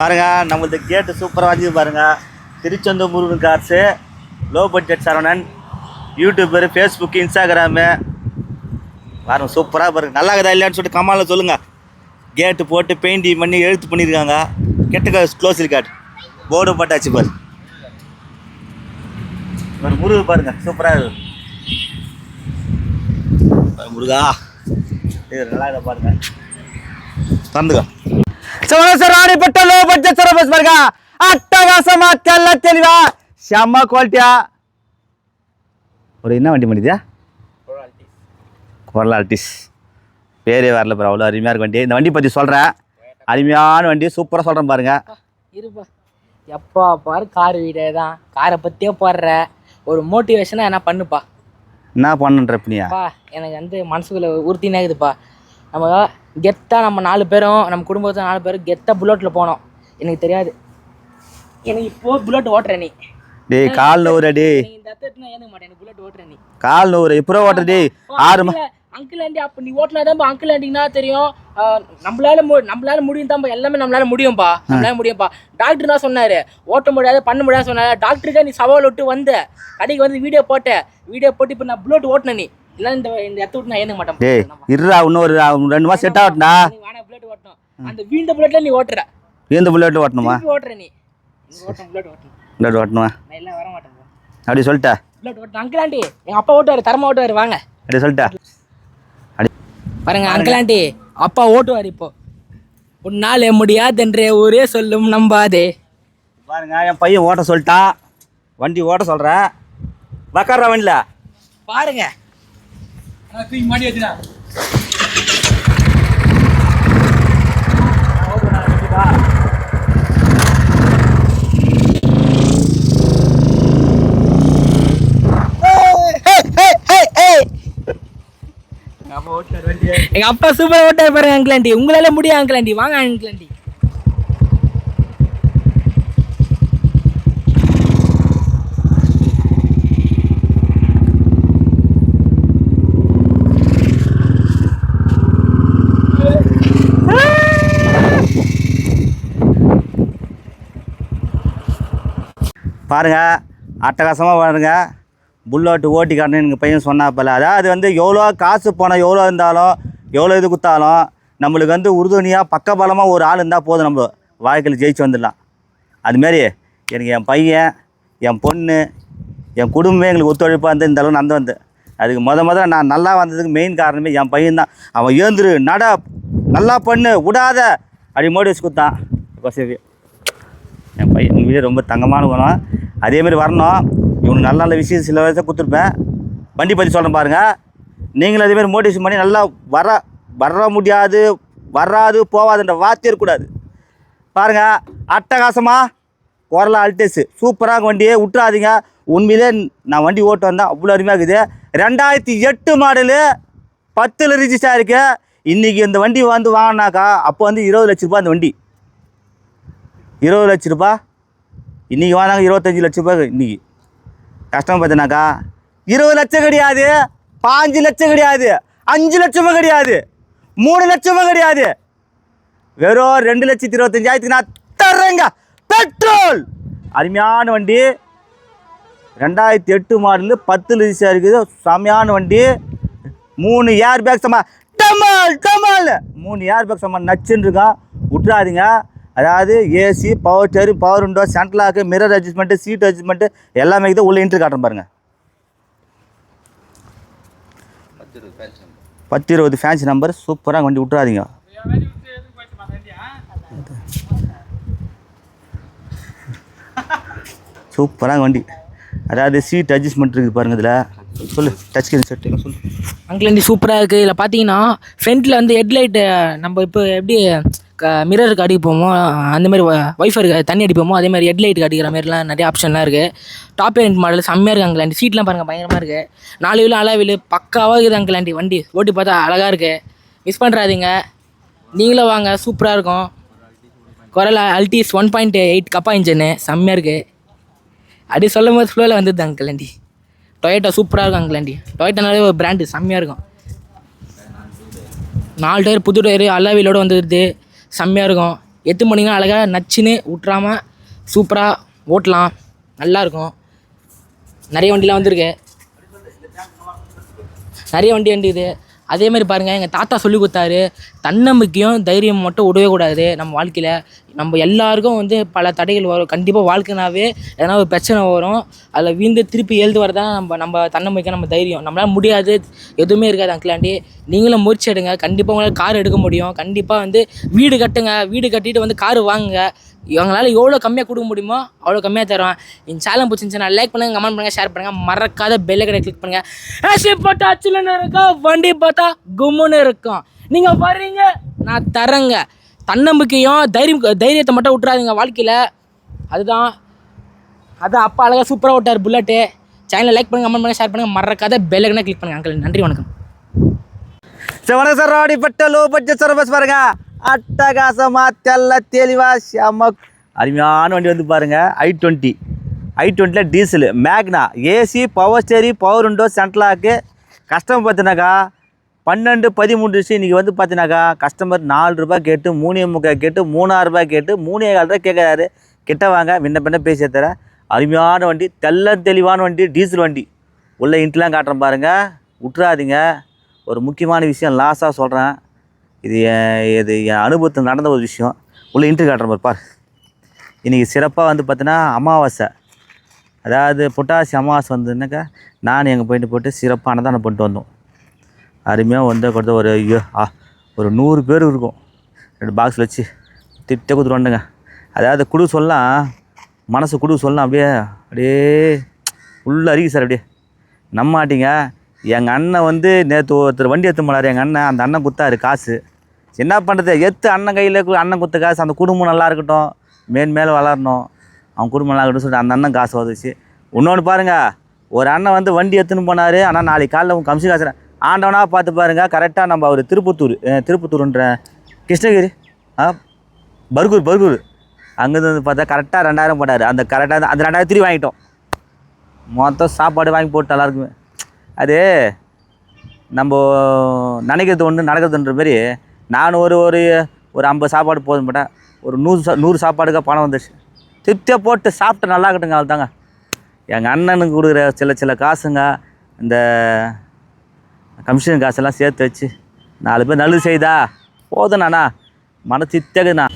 பாருங்க நம்மளது கேட்டு சூப்பராக வந்து பாருங்க. Tiruchendur Murugan cars low budget Saravanan YouTuber Facebook Instagram பாருங்க சூப்பராக பாருங்க. நல்லா இருக்குதா இல்லையான்னு சொல்லிட்டு கமாலில் சொல்லுங்கள் கேட்டு போட்டு பெயிண்டிங் பண்ணி எழுத்து பண்ணியிருக்காங்க கெட்ட க்ளோஸ் இருக்காட் போர்டு போட்டாச்சு பாரு. ஒரு முருகு பாருங்க சூப்பராக இருக்கு. முருகா. இது நல்லா இதை பாருங்க. தந்துக்க. లక్షణ రాణిపట్ట లో బడ్జెట్ సరబస్ మరిగా అట్టగాసమా తెల్ల తెలివా செம்ம குவாலிட்டியா ஒரு என்ன வண்டி மணிதியா கொரல் ஆர்டிஸ் பேரே வரல ப்ரோ அவ்வளோ அருமையாக இருக்க வண்டி. இந்த வண்டி பற்றி சொல்கிறேன் அருமையான வண்டி சூப்பராக சொல்கிறேன் பாருங்க. இருப்பா. எப்பா பாரு கார் வீடே தான் காரை பற்றியே போடுற. ஒரு மோட்டிவேஷனாக என்ன பண்ணுப்பா? என்ன பண்ணுன்ற இப்படியா எனக்கு வந்து மனசுக்குள்ளே உறுத்தினே இருக்குதுப்பா. நம்ம கெத்தாக நம்ம நாலு பேரும் நம்ம குடும்பத்தில் நாலு பேரும் கெத்தாக புல்லட்டில் போனோம். எனக்கு தெரியாது. எனக்கு இப்போ புல்லட் ஓட்டுற நீ. டேய் கால் நூறு டேய். இந்த இடத்துல ஏந்துக்க மாட்டேன். புல்லட் ஓட்டுற நீ. கால் நூறு இப்போ ஓட்டுற டேய். ஆறு அங்கிள் ஆண்டி அப்போ நீ ஓட்டினா தான் அங்கிள் ஆண்டிங்கன்னா தெரியும். நம்மளால மு நம்மளால முடியும் தான் எல்லாமே நம்மளால முடியும்பா. நம்மளால முடியும்பா. டாக்டர் தான் சொன்னாரு. ஓட்ட முடியாது பண்ண முடியாது சொன்னாரு. டாக்டருக்கே நீ சவால் விட்டு வந்த. கடைக்கு வந்து வீடியோ போட்ட. வீடியோ போட்டு இப்போ நான் புல்லட் ஓட்டின நீ. இல்லை இந்த இந்த இடத்த விட்டு நான் ஏந்துக்க டேய் மாட்டேன் இருடா இன்னும் ஒரு ரெண்டு மாதம் செட் ஆகட்டும்டா. நீ வேணா புல்லட் ஓட்டணும். அந்த வீண்ட புல்லட்ல நீ ஓட்டுற. இந்த புல்லட் ஓட்டணுமா? ஓட்டுற நீ. ஓட்டும் புல்லட் ஓட்டணும். புல்லட் ஓட்டணுமா? நான் எல்லாம் வர மாட்டேன் அப்படி சொல்லிட்டேன் புல்லட் ஓட்டணும். அங்கிள் ஆண்டி அப்பா ஓட்டுவாரு தரமா ஓட்டுவாரு வாங்க. அப்படி சொல்லிட்டேன் அப்படி பாருங்க அங்கிள் ஆண்டி அப்பா ஓட்டுவார் இப்போ. உன்னாலே முடியாதென்றே ஊரே சொல்லும் நம்பாதே. பாருங்க என் பையன் ஓட்ட சொல்லிட்டான் வண்டி ஓட்ட சொல்கிறேன் உக்காடுறா வண்டியில். பாருங்க எங்க அப்பா சூப்பர் ஓட்டாரு பாருங்க அங்கிளாண்டி உங்களால முடியும் அங்கிளாண்டி வாங்க அங்கிளாண்டி பாருங்கள் அட்டகாசமாக பாருங்கள் புல்லோட்டு ஓட்டி காட்டணும் எங்கள் பையன் சொன்னாப்பல அதாவது வந்து எவ்வளோ காசு போனால் எவ்வளோ இருந்தாலும் எவ்வளோ இது கொடுத்தாலும் நம்மளுக்கு வந்து உறுதுணையாக பக்கபலமாக ஒரு ஆள் இருந்தால் போதும் நம்ம வாழ்க்கையில் ஜெயிச்சு வந்துடலாம். அதுமாரி எனக்கு என் பையன் என் பொண்ணு என் குடும்பமே எங்களுக்கு ஒத்துழைப்பாக இருந்து இந்த அளவு நடந்து வந்து அதுக்கு முத முதல்ல நான் நல்லா வந்ததுக்கு மெயின் காரணமே என் பையன் தான். அவன் ஏந்துரு நட நல்லா பண்ணு விடாத அப்படி மோட்டிவேஷன் கொடுத்தான். இப்போ சரி என் பையன் வீடு ரொம்ப தங்கமான குணம் அதேமாரி வரணும். இவனுக்கு நல்ல நல்ல விஷயம் சில வயசை கொடுத்துருப்பேன். வண்டி பற்றி சொல்கிறேன் பாருங்கள் நீங்களும் அதேமாரி மோட்டிவேஷன் பண்ணி நல்லா வர வர முடியாது வராது போவாதுன்ற வார்த்தை இருக்கக்கூடாது. பாருங்கள் அட்டகாசமாக குரல அல்டேஸு. சூப்பராக வண்டியே விட்டுறாதீங்க. உண்மையிலே நான் வண்டி ஓட்டு வந்தேன் அவ்வளோ அருமையாக இருக்குது. ரெண்டாயிரத்தி எட்டு மாடலு பத்தில் ரிஜிஸ்டர் இருக்குது இன்றைக்கி இந்த வண்டி வந்து வாங்கினாக்கா அப்போ வந்து இருபது லட்ச ரூபாய் அந்த வண்டி. இருபது லட்ச ரூபாய் இன்றைக்கி வாங்கினாங்க இருபத்தஞ்சி லட்ச ரூபாய் இன்றைக்கி கஷ்டம் பார்த்தினாக்கா இருபது லட்சம் கிடையாது பாஞ்சு லட்சம் கிடையாது அஞ்சு லட்சமும் கிடையாது மூணு லட்சமும் கிடையாது. வெறும் ரெண்டு லட்சத்தி இருபத்தஞ்சாயிரத்துக்கு நான் தர்றேங்க. பெட்ரோல்! அருமையான வண்டி. ரெண்டாயிரத்தி எட்டு மாடலு பத்து லிட்டர் இருக்குது. செமையான வண்டி. மூணு ஏர் பேக் சம்மா டமால் டமால் மூணு ஏர் பேக் சம்மா நச்சுன்னு இருக்கான் விட்றாதீங்க அதாவது AC power steering power window central lock mirror adjustment seat adjustment எல்லாமே இருக்குது உள்ளே இன்ட்ரு காட்டுறேன் பாருங்க. பத்து இருபது ஃபேன்சி நம்பர் சூப்பராக வண்டி விட்றாதீங்க சூப்பராக வண்டி. அதாவது சீட் அட்ஜஸ்ட்மெண்ட் இருக்குது பாருங்க இதில். சொல்லு டச் ஸ்கிரீன் செட் சொல்லு? அங்கிள் வண்டி சூப்பராக இருக்குது இதில் பார்த்தீங்கன்னா ஃப்ரண்ட்டில் வந்து ஹெட்லைட்டு நம்ம இப்போ எப்படி மிரருக்கு அடிப்போமோ அந்த மாதிரி ஒய்ஃபருக்கு தண்ணி அடிப்போமோ அதே மாதிரி ஹெட்லைட்டுக்கு அடிக்கிற மாதிரிலாம் நிறைய ஆப்ஷன்லாம் இருக்குது டாப் எண்ட் மாடல் செம்மையாக இருக்குது அங்கிள் ஆண்டி சீட்லாம் பாருங்கள் பயங்கரமாக இருக்குது நாலு வீலு அலா வீலு பக்காவாக இருக்குது அங்கிள் ஆண்டி வண்டி ஓட்டி பார்த்தா அழகாக இருக்குது மிஸ் பண்ணுறாதீங்க நீங்களும் வாங்க சூப்பராக இருக்கும். குரல் அல்டிஸ் ஒன் பாயிண்ட் எயிட் கப்பா இன்ஜினு செம்மையாக இருக்குது அப்படி சொல்லும் போது ஃப்ளோவில் வந்தது அங்கிள் ஆண்டி டொயேட்டோ சூப்பராக இருக்கும் அங்கிள் ஆண்டி டொயேட்டோனாலே ஒரு பிராண்டு செம்மையாக இருக்கும். நாலு டயர் புது டயர் அல்லாவிலோடு வந்துடுது செம்மையாக இருக்கும். எட்டு மணினா அழகாக நச்சுன்னு விட்றாம சூப்பராக ஓட்டலாம். நல்லாயிருக்கும் நிறைய வண்டிலாம் வந்திருக்கு. நிறைய வண்டி வண்டிக்குது அதே மாதிரி பாருங்கள் எங்கள் தாத்தா சொல்லி கொடுத்தாரு தன்னம்பிக்கையும் தைரியம் மட்டும் விடவே கூடாது நம்ம வாழ்க்கையில். நம்ம எல்லாருக்கும் வந்து பல தடைகள் வரும். கண்டிப்பாக வாழ்க்கைனாவே எதனா ஒரு பிரச்சனை வரும். அதில் வீழ்ந்து திருப்பி எழுது வரதான் நம்ம நம்ம தன்னம்பிக்கை நம்ம தைரியம். நம்மளால் முடியாது எதுவுமே இருக்காது அங்கிளாண்டி நீங்களும் முயற்சி எடுங்க. கண்டிப்பாக உங்களால் கார் எடுக்க முடியும். கண்டிப்பாக வந்து வீடு கட்டுங்க. வீடு கட்டிட்டு வந்து கார் வாங்குங்க. இவங்களால எவ்வளோ கம்மியாக கொடுக்க முடியுமோ அவ்வளோ கம்மியாக தருவேன். இந்த சேலம் பிடிச்சிருந்துச்சுன்னா லைக் பண்ணுங்கள் கமெண்ட் பண்ணுங்கள் ஷேர் பண்ணுங்கள் மறக்காத பெல்லை கடை கிளிக் பண்ணுங்கள் ஏசி பார்த்தா அச்சுலன்னு இருக்கும் வண்டி பார்த்தா கும்முன்னு இருக்கும். நீங்கள் வர்றீங்க நான் தரேங்க தன்னம்பிக்கையும் தைரியம் தைரியத்தை மட்டும் விட்றாதீங்க வாழ்க்கையில். அதுதான். அதான் அப்பா அழகாக சூப்பராக விட்டார் புல்லட்டு சேனலை லைக் பண்ணுங்கள் கமெண்ட் பண்ணுங்கள் ஷேர் பண்ணுங்கள் மறக்காத பெல்லை கடை கிளிக் பண்ணுங்கள் அங்கிள் நன்றி வணக்கம். சார் வணக்கம் sir low budget sir bus பாருங்க. அட்டகாசமா தெல்ல தெளிவா செம அருமையான வண்டி வந்து பாருங்க ஐ டுவெண்ட்டி ஐ டுவெண்ட்டியில் diesel Magna AC power steering power window central lock customer பார்த்தினாக்கா பன்னெண்டு பதிமூணு டிஷ் இன்றைக்கி வந்து பார்த்தினாக்கா கஸ்டமர் நாலு ரூபாய் கேட்டு மூணே முக்கால் கேட்டு மூணாயிரரூபா கேட்டு மூணே கால் ரூபாய் கேட்குறாரு. கிட்ட வாங்க முன்ன பின்ன பேசி தரேன். அருமையான வண்டி தெல்ல தெளிவான வண்டி டீசல் வண்டி. உள்ளே இன்ட்லாம் காட்டுறேன் பாருங்கள் விட்றாதீங்க ஒரு முக்கியமான விஷயம் லாஸாக சொல்கிறேன் இது என் இது என் அனுபவத்தில் நடந்த ஒரு விஷயம். உள்ள இன்ட்ரு காட்டுறேன் பார். இன்றைக்கி சிறப்பாக வந்து பார்த்தீங்கன்னா அமாவாசை. அதாவது புட்டாசி அமாவாசை வந்ததுனாக்கா நான் எங்கள் போயிட்டு போட்டு சிறப்பாக அன்னதானம் பண்ணிட்டு வந்தோம். அருமையாக வந்து கொடுத்த ஒரு ஐயோ ஆ ஒரு நூறு பேர் இருக்கும். ரெண்டு பாக்ஸில் வச்சு திட்ட கொடுத்துட்டு வந்துங்க. அதாவது குடு சொல்லலாம். மனசு குடு சொல்லலாம். அப்படியே அப்படியே உள்ள அறிக்கை சார் அப்படியே. நம்ம மாட்டிங்க எங்கள் அண்ணன் வந்து நேற்று ஒருத்தர் வண்டி எடுத்து போனார். எங்கள் அண்ணன் அந்த அண்ணன் குத்தாரு காசு. என்ன பண்ணுறது எத்து அண்ணன் கையில் அண்ணன் குத்த காசு அந்த குடும்பம் நல்லா இருக்கட்டும். மேன் மேலே வளரணும். அவன் குடும்பம் நல்லா இருக்கட்டும் சொல்லிட்டு அந்த அண்ணன் காசு உதவிச்சு இன்னொன்று பாருங்கள் ஒரு அண்ணன் வந்து வண்டி எடுத்துன்னு போனார். ஆனால் நாளைக்கு காலைல உங்கள் கம்சி காசு ஆண்டவனாக பார்த்து பாருங்கள் கரெக்டாக நம்ம அவர் திருப்பத்தூர் திருப்பத்தூர்ன்ற கிருஷ்ணகிரி ஆ பர்கூர் பர்கூர். அங்கேருந்து வந்து பார்த்தா கரெக்டாக ரெண்டாயிரம் போட்டார். அந்த கரெக்டாக அந்த ரெண்டாயிரத்தி வாங்கிட்டோம். மொத்தம் சாப்பாடு வாங்கி போட்டு நல்லாயிருக்குமே அது நம்ம நினைக்கிறது ஒன்று நடக்கிறதுன்ற மாதிரி நான் ஒரு ஒரு ஒரு ஐம்பது சாப்பாடு போதும் மாட்டேன் ஒரு நூறு சா நூறு சாப்பாடுக்காக பணம் வந்துடுச்சு திருப்தியாக போட்டு சாப்பிட்டு நல்லா இருக்கட்டுங்க அவள் தாங்க எங்கள் அண்ணனுக்கு கொடுக்குற சில சில காசுங்க இந்த கமிஷன் காசெல்லாம் சேர்த்து வச்சு நாலு பேர் நல்லது செய்தா போதும் நானா. மன சித்தகுண்ணா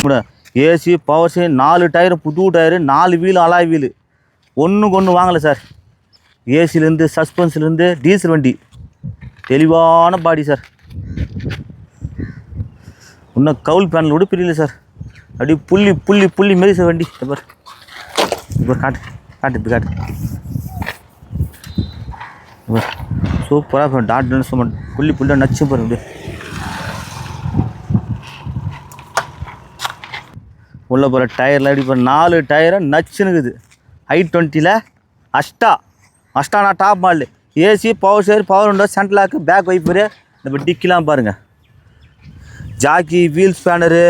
கூட ஏசி பவர் ஸ்டேரிங் நாலு டயரு புது டயரு நாலு வீலு அலாய் வீலு. ஒன்றுக்கு ஒன்று வாங்கலை சார். ஏசிலேருந்து சஸ்பென்ஸ்லேருந்து டீசல் வண்டி. தெளிவான பாடி சார். இன்னும் கவுல் பேனல் கூட பிரியல சார். அப்படியே புள்ளி புள்ளி புள்ளி மாரி சார் வண்டி. இதோ இப்போ காட்டு காட்டு இப்போ காட்டு. சூப்பராக டாட் சும்மா புள்ளி புள்ளியாக நச்சு பாருங்க அப்படியே. உள்ளே போகிற டயரில் எப்படி இப்போ நாலு டயரும் நச்சுனுக்குது. ஐ டுவெண்ட்டியில் அஷ்டா. அஷ்டானா top model AC power share power window central lock back wiper இந்த டிக்கிலாம் பாருங்கள் ஜாக்கி வீல் ஸ்பேனரு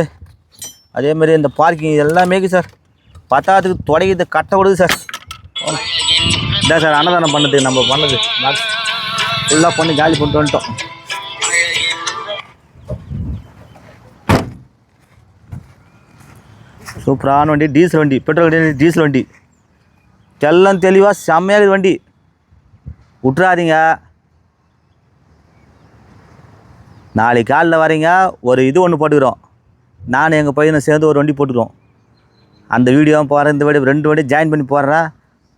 அதே மாதிரி இந்த பார்க்கிங் எல்லாமே இருக்குது சார் தொடங்கி இந்த கட்டை கொடுது சார் இதான் சார் அன்னதானம் பண்ணது நம்ம பண்ணது. ஃபுல்லாக பண்ணி காலி பண்ணிட்டு வந்துட்டோம். சூப்பரான வண்டி டீசல் வண்டி பெட்ரோல் வண்டி டீசல் வண்டி. தெல்லம் தெளிவாக செம்மையாக இருக்குது வண்டி. விட்றாதீங்க நாளைக்கு காலில் வரீங்க ஒரு இது ஒன்று போட்டுக்கிறோம். நானும் எங்கள் பையனை சேர்ந்து ஒரு வண்டி போட்டுக்கிறோம். அந்த வீடியோவும் போகிறேன் இந்த வீடியோ ரெண்டு வண்டி ஜாயின் பண்ணி போடுறேன்.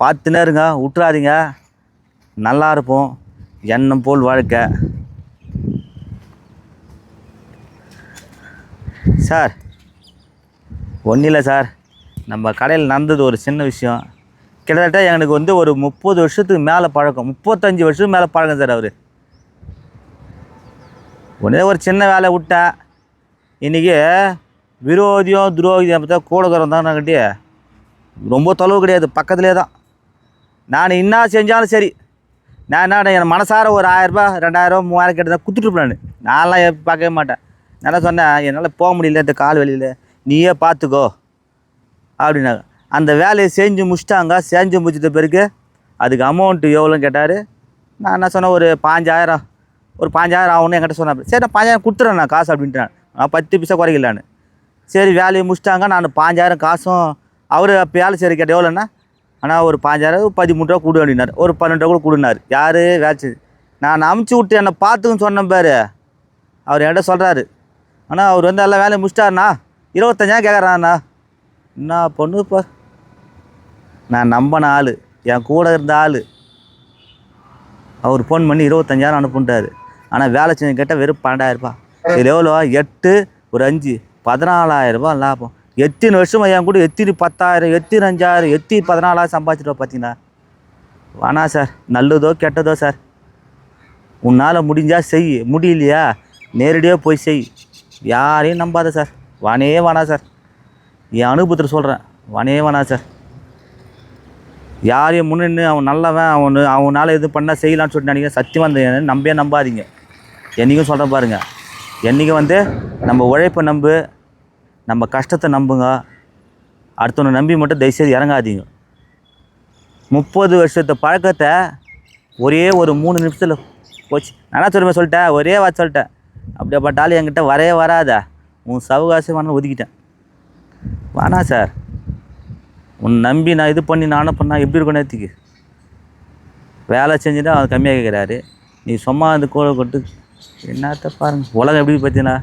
பார்த்துனே இருங்க விட்றாதீங்க நல்லா இருப்போம். எண்ணம் போல் வாழ்க்கை. சார் ஒன்றும் இல்லை சார். நம்ம கடையில் நடந்தது ஒரு சின்ன விஷயம். கிட்டத்தட்ட எனக்கு வந்து ஒரு முப்பது வருஷத்துக்கு மேலே பழக்கம். முப்பத்தஞ்சு வருஷத்துக்கு மேலே பழக்கம் சார் அவர். ஒன்றே ஒரு சின்ன வேலை விட்டேன். இன்றைக்கி விரோதியம் துரோகியம் பார்த்தா கூடக்குறம் தான் கட்டி ரொம்ப தொலைவு கிடையாது. பக்கத்துலேயே தான். நான் என்ன செஞ்சாலும் சரி. நான் என்ன என் மனசார ஒரு ஆயிரரூபா ரெண்டாயிரரூபா மூவாயிரம் கேட்டதான் கொடுத்துட்டு நான். நான்லாம் பார்க்கவே மாட்டேன். நான் சொன்னேன்? என்னால் போக முடியல இந்த கால் வலியில். நீயே பார்த்துக்கோ. அப்படின்னாங்க. அந்த வேலையை செஞ்சு முடிச்சிட்டாங்க. செஞ்சு முடிச்சிட்ட பிறகு அதுக்கு அமௌண்ட்டு எவ்வளோன்னு கேட்டார். நான் என்ன சொன்னேன் ஒரு பாஞ்சாயிரம். ஒரு பாஞ்சாயிரம் ஆகும்னு என்கிட்ட சொன்னேன் சரி நான் பாஞ்சாயிரம் கொடுத்துறேன் நான் காசு அப்படின்ட்டு நான் பத்து பைசா குறைக்கலான்னு. சரி வேலையை முடிச்சிட்டாங்க. நான் பாஞ்சாயிரம் காசும் அவர் அப்போ வேலை செய்கிற கேட்ட எவ்வளோண்ணா ஆனால் ஒரு பாஞ்சாயிரம் பதிமூன்று ரூபா கொடு அப்படின்னார். ஒரு பன்னெண்டு ரூபா கூட கொடுனாரு யார்? வேலை செய்து நான் அமுச்சு விட்டு என்னை பார்த்துக்குன்னு சொன்னேன் பாரு. அவர் என்கிட்ட சொல்கிறாரு ஆனால் அவர் வந்து எல்லா வேலையும் முடிச்சிட்டாருண்ணா. இருபத்தஞ்சாயிரம் கேட்குறாண்ணா என்ன பொண்ணுப்பா. நான் நம்பின ஆள். என் கூட இருந்த ஆள். அவர் ஃபோன் பண்ணி இருபத்தஞ்சாயிரம் அனுப்புன்ட்டாரு. ஆனால் வேலை செஞ்சு கேட்டால் வெறும் பன்னெண்டாயிரரூபா. இது எவ்வளோ? எட்டு ஒரு அஞ்சு. பதினாலாயிரரூபா லாபம். எத்தனை வருஷமாக என் கூட எத்தினி பத்தாயிரம் எத்தினி அஞ்சாயிரம் எத்தி பதினாலாயிரம் சம்பாதிச்சிட்டோம் பார்த்தீங்கன்னா வேணா சார். நல்லதோ கெட்டதோ சார். உன்னால் முடிஞ்சால் செய். முடியலையா? நேரடியாக போய் செய். யாரையும் நம்பாத சார். வானே வானா சார். என் அனுபவத்தில் சொல்கிறேன் வானே வானா சார். யாரையும் முன்னின்று அவன் நல்லவன் அவன் அவனால் இது பண்ணால் செய்யலாம்னு சொல்லிட்டு நினைக்கிறேன். சத்தியமாக அந்த நம்பே நம்பாதீங்க. என்றைக்கும் சொல்கிறேன் பாருங்கள் என்றைக்கும் வந்து நம்ம உழைப்பை நம்பு நம்ம கஷ்டத்தை நம்புங்க. அடுத்தவனை நம்பி மட்டும் தயவுசெய்து இறங்காதீங்க. முப்பது வருஷத்து பழக்கத்தை ஒரே ஒரு மூணு நிமிஷத்தில் போச்சு. நானா சொல்லுமே சொல்லிட்டேன். ஒரே வார்த்தை சொல்லிட்டேன். அப்படியே பட்டாலும் என்கிட்ட வரவே வராதா. உன் சவகாசம் வேணால் ஒதுக்கிட்டேன். வேணா சார் உன் நம்பி நான் இது பண்ணி நானும் பண்ணால் எப்படி இருக்கும் நேற்றுக்கு வேலை செஞ்சுட்டு அவர் கம்மியாக கேட்குறாரு நீ சும்மா அந்த கோலை கொட்டு. என்னத்த பாருங்க உலகம் எப்படி பார்த்தீங்கன்னா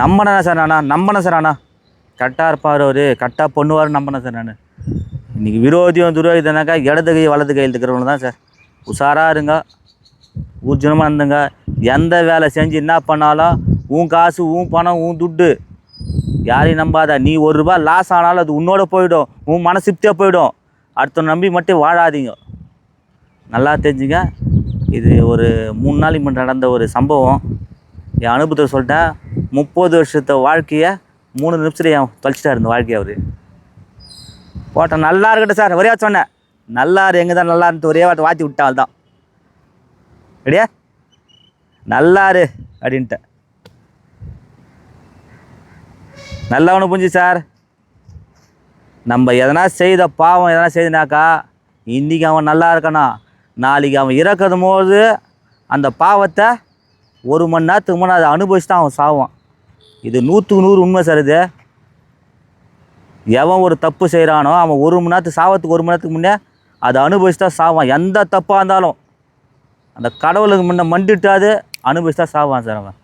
நம்பினா சார் நானா? நம்பினேன் சார் அண்ணா கரெக்டாக இருப்பார் அவர். கரெக்டாக பண்ணுவார் நம்பினேன் சார் நான். இன்றைக்கி விரோதியும் துரோகிதனாக்கா இடது கை வலது கையில் இருக்கிறவங்க தான் சார் உஷாராக இருங்க. ஊர்ஜனமாக இருந்துங்க. எந்த வேலை செஞ்சு என்ன பண்ணாலும் உன் காசு உன் பணம் உன் துட்டு. யாரையும் நம்பாத நீ ஒரு ரூபா லாஸ் ஆனாலும் அது உன்னோட போயிடும். உன் மனசுப்தியாக போயிடும். அடுத்த நம்பி மட்டும் வாழாதீங்க. நல்லா தெரிஞ்சுங்க. இது ஒரு மூணு நாளைக்கு இப்போ நடந்த ஒரு சம்பவம். என் அனுபவத்தை சொல்லிட்டேன் முப்பது வருஷத்த வாழ்க்கையை மூணு நிமிஷத்தில் என் தொலைச்சிட்டாரு இந்த வாழ்க்கையை அவர். போட்டேன் நல்லா இருக்கட்டும் சார். ஒரே சொன்னேன். நல்லா இரு எங்கே தான் நல்லா இருந்துட்டு ஒரே வாட்டி வாத்தி விட்டால் தான் ரெடியா நல்லா இரு நல்லவனு புரிஞ்சு சார். நம்ம எதனா செய்த பாவம் எதனா செய்தனாக்கா இன்றைக்கி அவன் நல்லா இருக்கணும் நாளைக்கு அவன் இறக்கும் போது அந்த பாவத்தை ஒரு மணி நேரத்துக்கு முன்னே அதை அனுபவிச்சு தான் அவன் சாவான். இது நூற்றுக்கு நூறு உண்மை சார் இது. எவன் ஒரு தப்பு செய்கிறானோ அவன் ஒரு மணி நேரத்துக்கு சாவத்துக்கு ஒரு மணி நேரத்துக்கு முன்னே அதை அனுபவிச்சு தான் சாவான். எந்த தப்பாக இருந்தாலும் அந்த கடவுளுக்கு முன்னே மண்டிட்டாது அனுபவிச்சு தான் சாவான் சார் அவன்.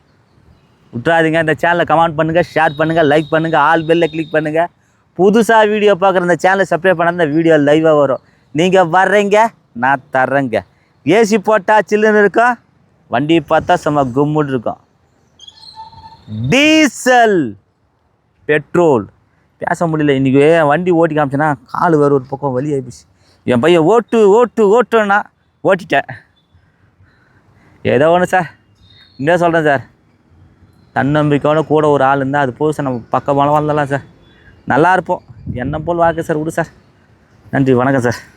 விட்றாதீங்க இந்த சேனலை கமெண்ட் பண்ணுங்கள் ஷேர் பண்ணுங்கள் லைக் பண்ணுங்கள் ஆல் பெல்லில் கிளிக் பண்ணுங்கள் புதுசாக வீடியோ பார்க்குற இந்த சேனலை சப்ஸ்கிரைப் பண்ணால் இந்த வீடியோ லைவாக வரும். நீங்கள் வர்றீங்க நான் தர்றேங்க. ஏசி போட்டால் சில்லுன்னு இருக்கும் வண்டி பார்த்தா செம்ம கும்முன்னு இருக்கும். டீசல் பெட்ரோல் பேச முடியல இன்றைக்கி வண்டி ஓட்டி காமிச்சேன்னா கால் வேறு ஒரு பக்கம் வலி ஆயிடுச்சு என் பையன் ஓட்டு ஓட்டு ஓட்டுன்னா ஓட்டிட்டேன். ஏதோ ஒன்று சார் இன்னும் சொல்கிறேன் சார்? தன்னம்பிக்கையோட கூட ஒரு ஆள் இருந்தால் அது போதும் சார். நம்ம பக்கமாக வாழ்ந்தலாம் சார். நல்லா இருப்போம். என்ன போல் வாழ்க்கை சார். விடு சார். நன்றி. வணக்கம் சார்.